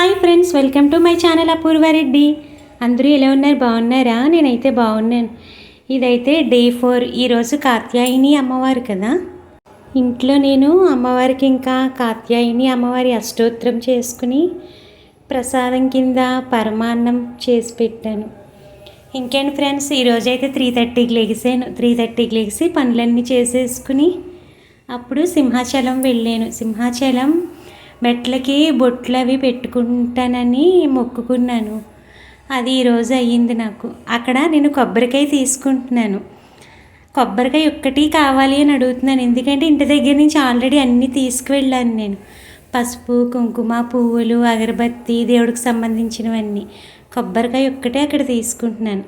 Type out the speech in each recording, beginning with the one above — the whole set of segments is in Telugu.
Hi friends welcome to my channel Apoorva Reddy అందరూ ఎలా ఉన్నారు? బాగున్నారా? నేనైతే బాగున్నాను. ఇదైతే డే ఫోర్ ఈరోజు కాత్యాయిని అమ్మవారు కదా. ఇంట్లో నేను అమ్మవారికి ఇంకా కాత్యాయిని అమ్మవారి అష్టోత్తరం చేసుకుని ప్రసాదం కింద పరమాన్నం చేసి పెట్టాను. ఇంకేంటి ఫ్రెండ్స్ ఈరోజైతే త్రీ థర్టీకి లెగిసాను. త్రీ థర్టీకి లెగిసి పనులన్నీ చేసేసుకుని అప్పుడు సింహాచలం వెళ్ళాను. సింహాచలం మెట్లకి బొట్లు అవి పెట్టుకుంటానని మొక్కుకున్నాను. అది ఈరోజు అయ్యింది నాకు. అక్కడ నేను కొబ్బరికాయ తీసుకుంటున్నాను. కొబ్బరికాయ ఒక్కటి కావాలి అని అడుగుతున్నాను. ఎందుకంటే ఇంటి దగ్గర నుంచి ఆల్రెడీ అన్నీ తీసుకువెళ్ళాను నేను. పసుపు కుంకుమ పువ్వులు అగరబత్తి దేవుడికి సంబంధించినవన్నీ. కొబ్బరికాయ ఒక్కటే అక్కడ తీసుకుంటున్నాను.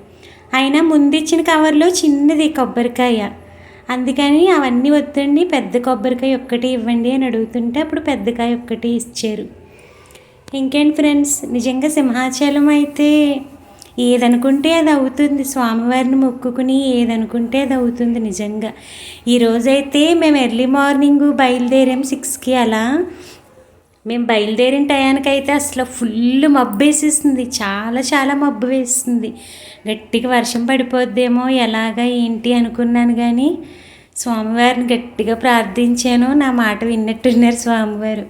అయినా ముందు ఇచ్చిన కవర్లో చిన్నది కొబ్బరికాయ. అందుకని అవన్నీ వద్దండి. పెద్ద కొబ్బరికాయ ఒక్కటి ఇవ్వండి అని అడుగుతుంటే అప్పుడు పెద్దకాయ ఒక్కటి ఇచ్చారు. ఇంకేంటి ఫ్రెండ్స్? నిజంగా సింహాచలం అయితే ఏదనుకుంటే అది అవుతుంది. స్వామివారిని మొక్కుకుని ఏదనుకుంటే అది అవుతుంది నిజంగా. ఈరోజైతే మేము ఎర్లీ మార్నింగ్ బయలుదేరాం సిక్స్కి అలా. మేము బయలుదేరిన టయానికైతే అసలు ఫుల్ మబ్బు వేసేసింది. చాలా చాలా మబ్బు వేస్తుంది గట్టిగా వర్షం పడిపోద్దేమో ఎలాగా ఏంటి అనుకున్నాను కానీ స్వామివారిని గట్టిగా ప్రార్థించాను. నా మాట విన్నట్టున్నారు స్వామివారు.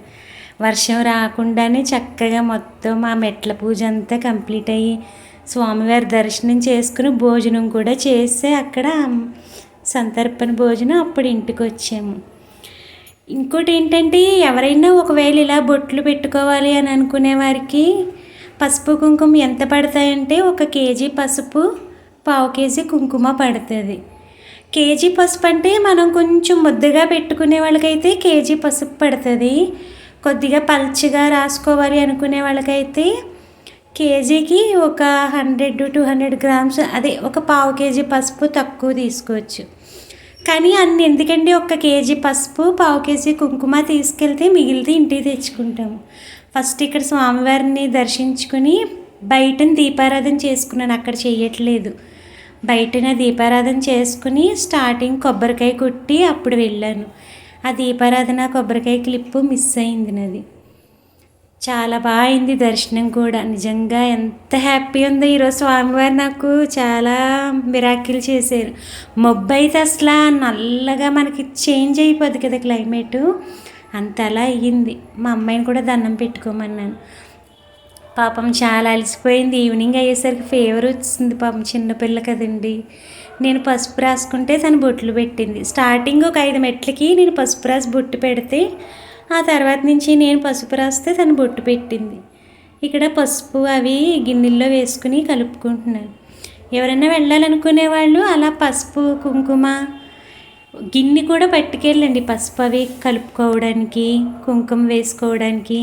వర్షం రాకుండానే చక్కగా మొత్తం ఆ మెట్ల పూజ అంతా కంప్లీట్ అయ్యి స్వామివారి దర్శనం చేసుకుని భోజనం కూడా చేసి అక్కడ సంతర్పణ భోజనం అప్పుడు ఇంటికి వచ్చాము. ఇంకోటి ఏంటంటే ఎవరైనా ఒకవేళ ఇలా బొట్లు పెట్టుకోవాలి అని అనుకునే వారికి పసుపు కుంకుమ ఎంత పడతాయంటే ఒక కేజీ పసుపు పావు కేజీ కుంకుమ పడుతుంది. కేజీ పసుపు అంటే మనం కొంచెం ముద్దగా పెట్టుకునే వాళ్ళకైతే కేజీ పసుపు పడుతుంది. కొద్దిగా పల్చగా రాసుకోవాలి అనుకునే వాళ్ళకైతే కేజీకి ఒక హండ్రెడ్ టూ హండ్రెడ్ గ్రామ్స్ అదే ఒక పావు కేజీ పసుపు తక్కువ తీసుకోవచ్చు. కానీ అన్ని ఎందుకండి ఒక కేజీ పసుపు పావు కేజీ కుంకుమ తీసుకెళ్తే మిగిలితే ఇంటికి తెచ్చుకుంటాము ఫస్ట్ ఇక్కడ స్వామివారిని దర్శించుకుని బయటన దీపారాధన చేసుకున్నాను అక్కడ చేయట్లేదు బయటన దీపారాధన చేసుకుని స్టార్టింగ్ కొబ్బరికాయ కొట్టి అప్పుడు వెళ్ళాను. ఆ దీపారాధన కొబ్బరికాయ క్లిప్పు మిస్ అయింది నాది. చాలా బాగా అయింది దర్శనం కూడా. నిజంగా ఎంత హ్యాపీ ఉందో ఈరోజు స్వామివారు నాకు చాలా మిరాకిల్ చేశారు. మబ్బు అయితే అసలు నల్లగా మనకి చేంజ్ అయిపోద్ది కదా క్లైమేటు. అంత అలా అయ్యింది. మా అమ్మాయిని కూడా దండం పెట్టుకోమన్నాను. పాపం చాలా అలసిపోయింది. ఈవినింగ్ అయ్యేసరికి ఫీవర్ వచ్చింది పాపం చిన్నపిల్ల కదండి. నేను పసుపు రాసుకుంటే తను బొట్లు పెట్టింది. స్టార్టింగ్ ఒక ఐదు మెట్లకి నేను పసుపు రాసి బొట్టు పెడితే ఆ తర్వాత నుంచి నేను పసుపు రాస్తే తను బొట్టు పెట్టింది. ఇక్కడ పసుపు అవి గిన్నెల్లో వేసుకుని కలుపుకుంటున్నాను. ఎవరైనా వెళ్ళాలనుకునే వాళ్ళు అలా పసుపు కుంకుమ గిన్నె కూడా పట్టుకెళ్ళండి. పసుపు అవి కలుపుకోవడానికి కుంకుమ వేసుకోవడానికి.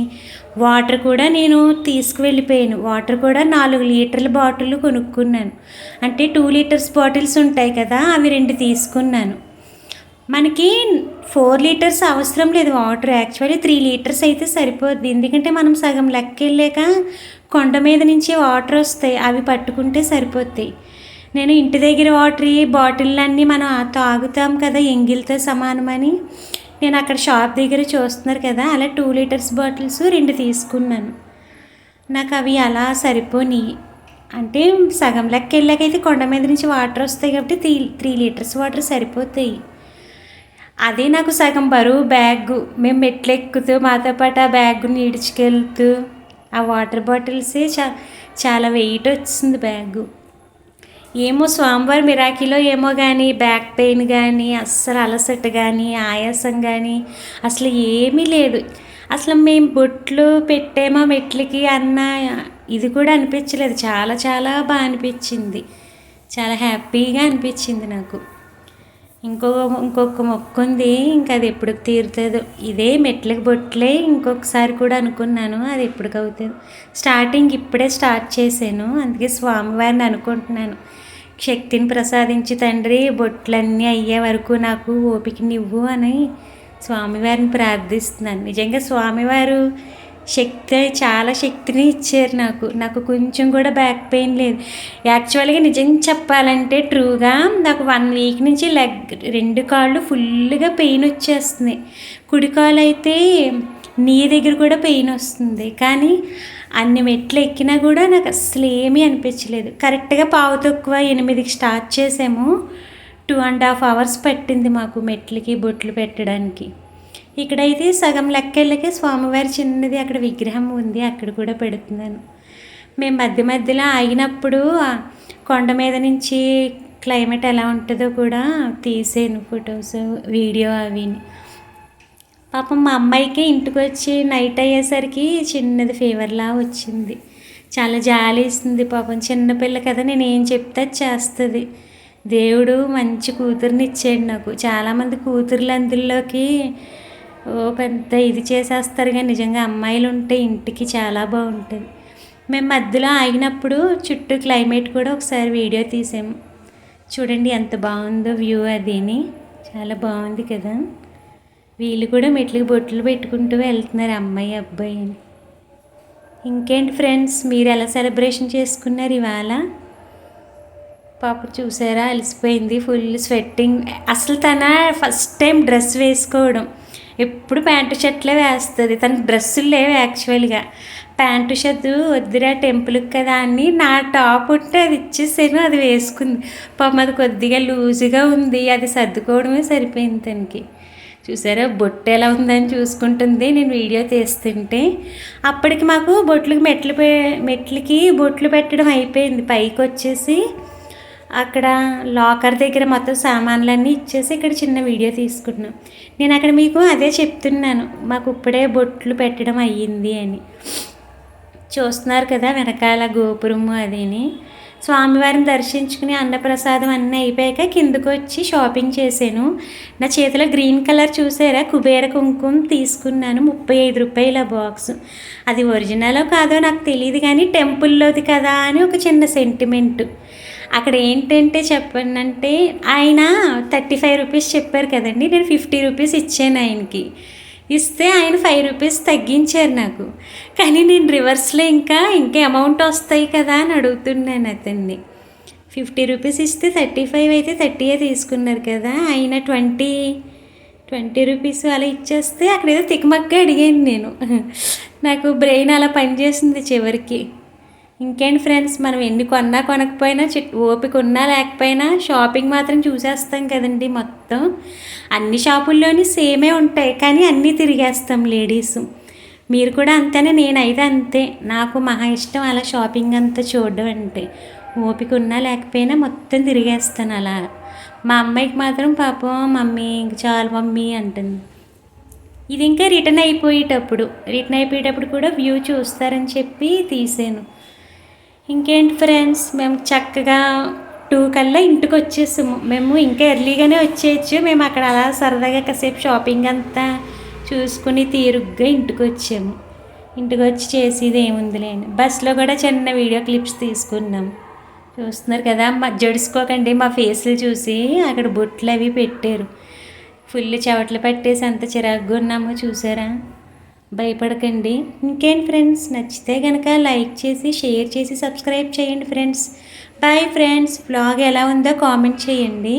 వాటర్ కూడా నేను తీసుకువెళ్ళిపోయాను. వాటర్ కూడా నాలుగు లీటర్ల బాటిల్ కొనుక్కున్నాను. అంటే టూ లీటర్స్ బాటిల్స్ ఉంటాయి కదా అవి రెండు తీసుకున్నాను. మనకి ఫోర్ లీటర్స్ అవసరం లేదు. వాటర్ యాక్చువల్లీ త్రీ లీటర్స్ అయితే సరిపోద్ది. ఎందుకంటే మనం సగం లెక్క వెళ్ళాక కొండ మీద నుంచి వాటర్ వస్తాయి. అవి పట్టుకుంటే సరిపోతాయి నేను ఇంటి దగ్గర వాటర్ బాటిళ్ళన్నీ మనం తాగుతాం కదా ఎంగిల్తో సమానమని. నేను అక్కడ షాప్ దగ్గర చూస్తున్నారు కదా అలా టూ లీటర్స్ బాటిల్స్ రెండు తీసుకున్నాను. నాకు అవి అలా సరిపోని అంటే సగం లెక్క వెళ్ళాకైతే కొండ మీద నుంచి వాటర్ వస్తాయి కాబట్టి త్రీ త్రీ లీటర్స్ వాటర్ సరిపోతాయి. అదే నాకు సగం బరువు బ్యాగ్. మేము మెట్లు ఎక్కుతూ మాతో పాటు ఆ బ్యాగ్ని ఈడ్చుకెళ్తూ ఆ వాటర్ బాటిల్సే చా చాలా వెయిట్ వచ్చింది బ్యాగు. ఏమో స్వామివారి మిరాకిలో ఏమో కానీ బ్యాక్ పెయిన్ కానీ అస్సలు అలసట కానీ ఆయాసం కానీ అసలు ఏమీ లేదు. అసలు మేము బొట్లు పెట్టేమో మెట్లకి అన్న ఇది కూడా అనిపించలేదు. చాలా చాలా బాగా అనిపించింది. చాలా హ్యాపీగా అనిపించింది నాకు. ఇంకొక ఇంకొక మొక్కుంది ఇంకా అది ఎప్పుడు తీరుతుందో. ఇదే మెట్లకి బొట్లే ఇంకొకసారి కూడా అనుకున్నాను అది ఎప్పటికి అవుతుంది స్టార్టింగ్ ఇప్పుడే స్టార్ట్ చేశాను అందుకే స్వామివారిని అనుకుంటున్నాను. శక్తిని ప్రసాదించి తండ్రి బొట్లన్నీ అయ్యే వరకు నాకు ఓపికనివ్వు అని స్వామివారిని ప్రార్థిస్తున్నాను. నిజంగా స్వామివారు శక్తి చాలా శక్తిని ఇచ్చారు నాకు. నాకు కొంచెం కూడా బ్యాక్ పెయిన్ లేదు. యాక్చువల్గా నిజం చెప్పాలంటే ట్రూగా నాకు వన్ వీక్ నుంచి లెగ్ రెండు కాళ్ళు ఫుల్గా పెయిన్ వచ్చేస్తుంది. కుడి కాలు అయితే నీ దగ్గర కూడా పెయిన్ వస్తుంది. కానీ అన్ని మెట్లు ఎక్కినా కూడా నాకు అసలు ఏమీ అనిపించలేదు. కరెక్ట్గా పావు తక్కువ ఎనిమిదికి స్టార్ట్ చేసాము. టూ అండ్ హాఫ్ అవర్స్ పట్టింది మాకు మెట్లకి బొట్లు పెట్టడానికి. ఇక్కడైతే సగం లెక్కెళ్ళకి స్వామివారి చిన్నది అక్కడ విగ్రహం ఉంది అక్కడ కూడా పెడుతున్నాను. మేము మధ్య మధ్యలో ఆగినప్పుడు కొండ మీద నుంచి క్లైమేట్ ఎలా ఉంటుందో కూడా తీసాను ఫొటోస్ వీడియో అవి. పాపం మా అమ్మాయికి ఇంటికి వచ్చి నైట్ అయ్యేసరికి చిన్నది ఫీవర్లా వచ్చింది. చాలా జాలేస్తుంది పాపం. చిన్నపిల్ల కదా నేను ఏం చెప్తే అది చేస్తుంది. దేవుడు మంచి కూతుర్ని ఇచ్చాడు నాకు చాలామంది కూతుర్లు అందులోకి పెద్ద ఇది చేసేస్తారు కానీ నిజంగా అమ్మాయిలు ఉంటే ఇంటికి చాలా బాగుంటుంది. మేము మధ్యలో ఆగినప్పుడు చుట్టూ క్లైమేట్ కూడా ఒకసారి వీడియో తీసాము చూడండి ఎంత బాగుందో వ్యూ అదిని. చాలా బాగుంది కదా. వీళ్ళు కూడా మెట్లకి బొట్లు పెట్టుకుంటూ వెళ్తున్నారు అమ్మాయి అబ్బాయి అని ఇంకేంటి ఫ్రెండ్స్ మీరు ఎలా సెలబ్రేషన్ చేసుకున్నారు ఇవాళ? పాప చూసారా? అలసిపోయింది ఫుల్ స్వెట్టింగ్. అసలు తన ఫస్ట్ టైం డ్రెస్ వేసుకోవడం. ఎప్పుడు ప్యాంటు షర్ట్లే వేస్తుంది. తనకు డ్రెస్సులు లేవు యాక్చువల్గా ప్యాంటు షర్ట్ వద్దురా టెంపుల్కి కదా అని నా టాప్ ఉంటే అది ఇచ్చేసాను అది వేసుకుంది. పాపం అది కొద్దిగా లూజుగా ఉంది అది సర్దుకోవడమే సరిపోయింది తనకి. చూసారా బొట్టు ఎలా ఉందని చూసుకుంటుంది. నేను వీడియో తీస్తుంటే అప్పటికి మాకు బొట్లకి మెట్లు పె మెట్లకి బొట్లు పెట్టడం అయిపోయింది. పైకి వచ్చేసి అక్కడ లాకర్ దగ్గర మొత్తం సామాన్లన్నీ ఇచ్చేసి ఇక్కడ చిన్న వీడియో తీసుకున్నాం. నేను అక్కడ మీకు అదే చెప్తున్నాను. మాకు ఇప్పుడే బొట్లు పెట్టడం అయ్యింది అని. చూస్తున్నారు కదా వెనకాల గోపురము అదిని. స్వామివారిని దర్శించుకుని అన్నప్రసాదం అన్నీ అయిపోయాక కిందకు వచ్చి షాపింగ్ చేశాను. నా చేతిలో గ్రీన్ కలర్ చూసారా? కుబేర కుంకుమ తీసుకున్నాను. ముప్పై ఐదు రూపాయల బాక్స్ అది ఒరిజినలో కాదో నాకు తెలియదు కానీ టెంపుల్లోది కదా అని ఒక చిన్న సెంటిమెంట్ అక్కడ ఏంటంటే చెప్పండి అంటే ఆయన థర్టీ ఫైవ్ రూపీస్ చెప్పారు కదండి నేను ఫిఫ్టీ రూపీస్ ఇచ్చాను ఆయనకి. ఇస్తే ఆయన ఫైవ్ రూపీస్ తగ్గించారు నాకు. కానీ నేను రివర్స్లో ఇంకా ఇంకా అమౌంట్ వస్తాయి కదా అని అడుగుతున్నాను అతన్ని. ఫిఫ్టీ రూపీస్ ఇస్తే థర్టీ ఫైవ్ అయితే థర్టీయే తీసుకున్నారు కదా ఆయన ట్వంటీ ట్వంటీ రూపీస్ అలా ఇచ్చేస్తే అక్కడ ఏదో తికమక్క అడిగాను నేను. నాకు బ్రెయిన్ అలా పనిచేసింది చివరికి. ఇంకేంటి ఫ్రెండ్స్ మనం ఎన్ని కొన్నా కొనకపోయినా ఓపిక ఉన్నా లేకపోయినా షాపింగ్ మాత్రం చూసేస్తాం కదండి మొత్తం. అన్ని షాపుల్లోని సేమే ఉంటాయి కానీ అన్నీ తిరిగేస్తాం లేడీస్. మీరు కూడా అంతేనే? నేనైతే అంతే. నాకు మహా ఇష్టం అలా షాపింగ్ అంతా చూడడం అంటే. ఓపిక ఉన్నా లేకపోయినా మొత్తం తిరిగేస్తాను అలా. మా అమ్మాయికి మాత్రం పాపం మమ్మీ ఇంక చాలు మమ్మీ అంటుంది. ఇది ఇంకా రిటర్న్ అయిపోయేటప్పుడు. రిటర్న్ అయిపోయేటప్పుడు కూడా వ్యూ చూస్తారని చెప్పి తీసాను. ఇంకేంటి ఫ్రెండ్స్ మేము చక్కగా టూ కల్లా ఇంటికి వచ్చేసాము. మేము ఇంకా ఎర్లీగానే వచ్చేయచ్చు. మేము అక్కడ అలా సరదాగా కాసేపు షాపింగ్ అంతా చూసుకుని తీరుగ్గా ఇంటికి వచ్చాము. ఇంటికి వచ్చి చేసేది ఏముందిలేండి. బస్సులో కూడా చిన్న వీడియో క్లిప్స్ తీసుకున్నాం. చూస్తున్నారు కదా మా జడుసుకోకండి మా ఫేస్లు చూసి అక్కడ బొట్లు అవి పెట్టారు. ఫుల్ చెవట్లు పట్టేసి అంత చిరాకుగా ఉన్నామో చూసారా? భయపడకండి. ఇంకేంటి ఫ్రెండ్స్? నచ్చితే కనుక లైక్ చేసి షేర్ చేసి సబ్స్క్రైబ్ చేయండి ఫ్రెండ్స్. Bye friends. బ్లాగ్ ఎలా ఉందో కామెంట్ చేయండి.